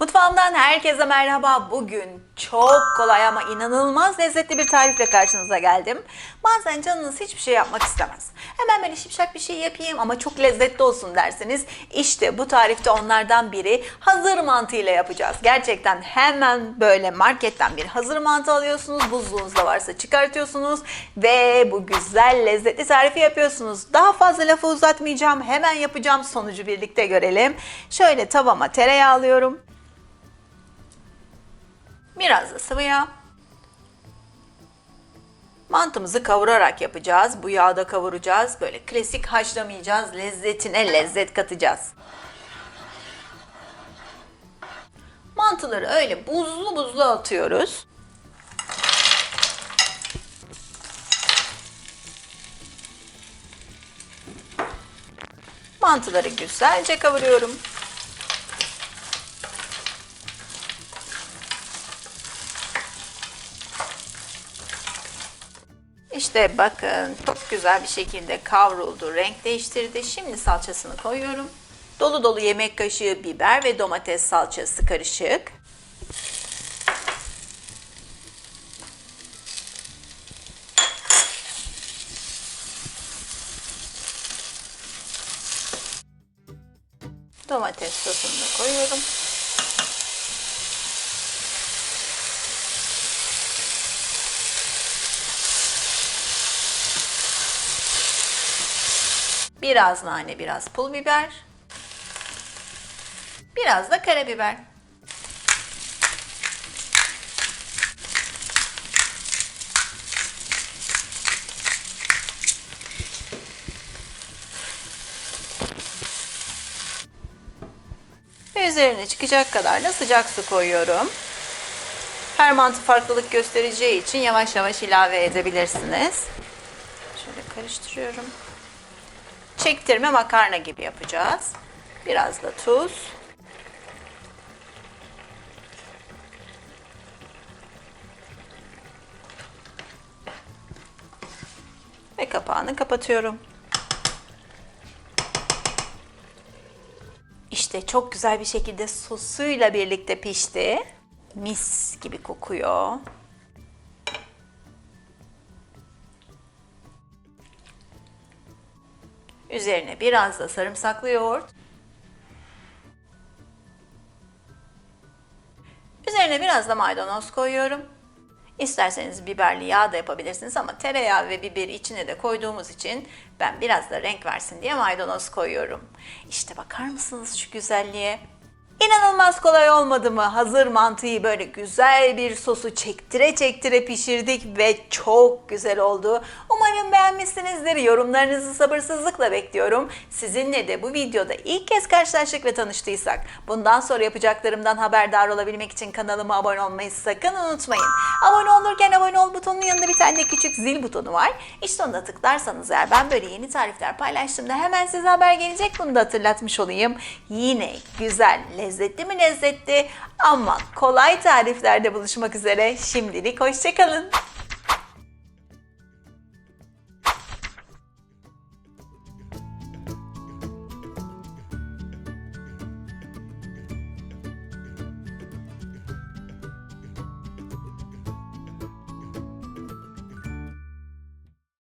Mutfağımdan herkese merhaba. Bugün çok kolay ama inanılmaz lezzetli bir tarifle karşınıza geldim. Bazen canınız hiçbir şey yapmak istemez. Hemen böyle şipşak bir şey yapayım ama çok lezzetli olsun derseniz işte bu tarifte onlardan biri hazır mantı ile yapacağız. Gerçekten hemen böyle marketten bir hazır mantı alıyorsunuz. Buzluğunuzda varsa çıkartıyorsunuz ve bu güzel lezzetli tarifi yapıyorsunuz. Daha fazla lafı uzatmayacağım. Hemen yapacağım. Sonucu birlikte görelim. Şöyle tavama tereyağı alıyorum. Biraz da sıvı yağ. Mantımızı kavurarak yapacağız. Bu yağda kavuracağız. Böyle klasik haşlamayacağız. Lezzetine lezzet katacağız. Mantıları öyle buzlu buzlu atıyoruz. Mantıları güzelce kavuruyorum. İşte bakın çok güzel bir şekilde kavruldu, renk değiştirdi. Şimdi salçasını koyuyorum. Dolu dolu yemek kaşığı biber ve domates salçası karışık. Domates sosunu koyuyorum. Biraz nane, biraz pul biber. Biraz da karabiber. Ve üzerine çıkacak kadar da sıcak su koyuyorum. Her mantı farklılık göstereceği için yavaş yavaş ilave edebilirsiniz. Şöyle karıştırıyorum çektirme makarna gibi yapacağız. Biraz da tuz. Ve kapağını kapatıyorum. İşte çok güzel bir şekilde sosuyla birlikte pişti. Mis gibi kokuyor. Üzerine biraz da sarımsaklı yoğurt. Üzerine biraz da maydanoz koyuyorum. İsterseniz biberli yağ da yapabilirsiniz ama tereyağı ve biberi içine de koyduğumuz için ben biraz da renk versin diye maydanoz koyuyorum. İşte bakar mısınız şu güzelliğe? İnanılmaz kolay olmadı mı? Hazır mantıyı böyle güzel bir sosu çektire çektire pişirdik ve çok güzel oldu. Umarım beğenmişsinizdir. Yorumlarınızı sabırsızlıkla bekliyorum. Sizinle de bu videoda ilk kez karşılaştık ve tanıştıysak bundan sonra yapacaklarımdan haberdar olabilmek için kanalıma abone olmayı sakın unutmayın. Abone olurken abone ol butonunun yanında bir tane de küçük zil butonu var. İşte onu da tıklarsanız eğer ben böyle yeni tarifler paylaştığımda hemen size haber gelecek. Bunu da hatırlatmış olayım. Yine güzel, lezzetli mi lezzetli ama kolay tariflerde buluşmak üzere. Şimdilik hoşçakalın.